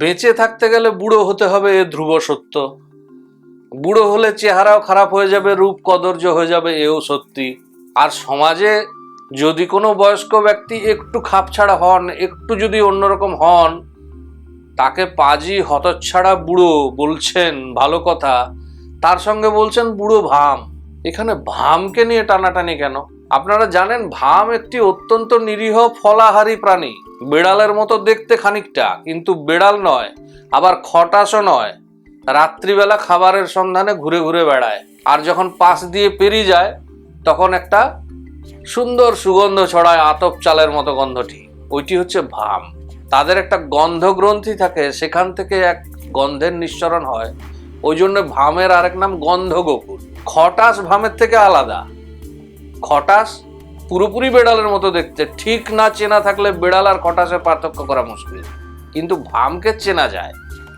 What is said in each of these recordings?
বেঁচে থাকতে গেলে বুড়ো হতে হবে এ ধ্রুব সত্য। বুড়ো হলে চেহারাও খারাপ হয়ে যাবে, রূপ কদর্য হয়ে যাবে, এও সত্যি। আর সমাজে যদি কোনো বয়স্ক ব্যক্তি একটু খাপছাড়া হন, একটু যদি অন্যরকম হন, তাকে পাজি হতচ্ছাড়া বুড়ো বলছেন, ভালো কথা। তার সঙ্গে বলছেন বুড়ো ভাম। এখানে ভামকে নিয়ে টানাটানি কেন? আপনারা জানেন, ভাম একটি অত্যন্ত নিরীহ ফলাহারী প্রাণী। বেড়ালের মতো দেখতে খানিকটা, কিন্তু বেড়াল নয়, আবার খটাসও নয়। রাত্রিবেলা খাবারের সন্ধানে ঘুরে ঘুরে বেড়ায়, আর যখন পাশ দিয়ে পেরিয়ে যায়, তখন একটা সুন্দর সুগন্ধ ছড়ায় আতপ চালের মতো গন্ধটি। ওইটি হচ্ছে ভাম। তাদের একটা গন্ধ গ্রন্থি থাকে, সেখান থেকে এক গন্ধের নিঃসরণ হয়। ওই জন্য ভামের আরেক নাম গন্ধ গোকুল খটাস ভামের থেকে আলাদা। খটাস পুরোপুরি বেড়ালের মতো দেখতে। ঠিক না চেনা থাকলে বেড়াল আর খটাসের পার্থক্য করা মুশকিল। কিন্তু ভামকে চেনা যায়।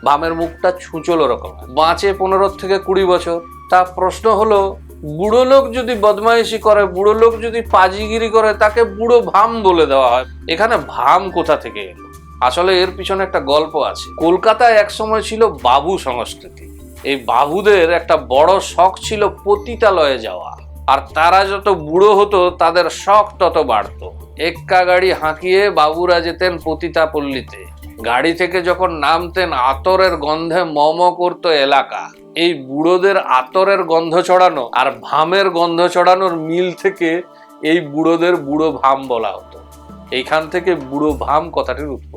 ভামের মুখটা ছুঁচলো রকম। বাঁচে পনেরো থেকে কুড়ি বছর। তা প্রশ্ন হলো, বুড়ো লোক যদি বদমাইশি করে, বুড়ো লোক যদি পাজিগিরি করে, তাকে বুড়ো ভাম বলে দেওয়া হয়। এখানে ভাম কোথা থেকে এলো? আসলে এর পিছনে একটা গল্প আছে। কলকাতায় একসময় ছিল বাবু সংস্কৃতি। এই বাবুদের একটা বড় শখ ছিল পতিতালয়ে যাওয়া। আর তারা যত বুড়ো হতো, তাদের শখ তত বাড়তো। এক্কা গাড়ি হাঁকিয়ে বাবুরা যেতেন পতিতা পল্লীতে গাড়ি থেকে যখন নামতেন, আতরের গন্ধে মম করতো এলাকা। এই বুড়োদের আতরের গন্ধ ছড়ানো আর ভামের গন্ধ ছড়ানোর মিল থেকে এই বুড়োদের বুড়ো ভাম বলা হতো। এইখান থেকে বুড়ো ভাম কথাটির উৎপত্তি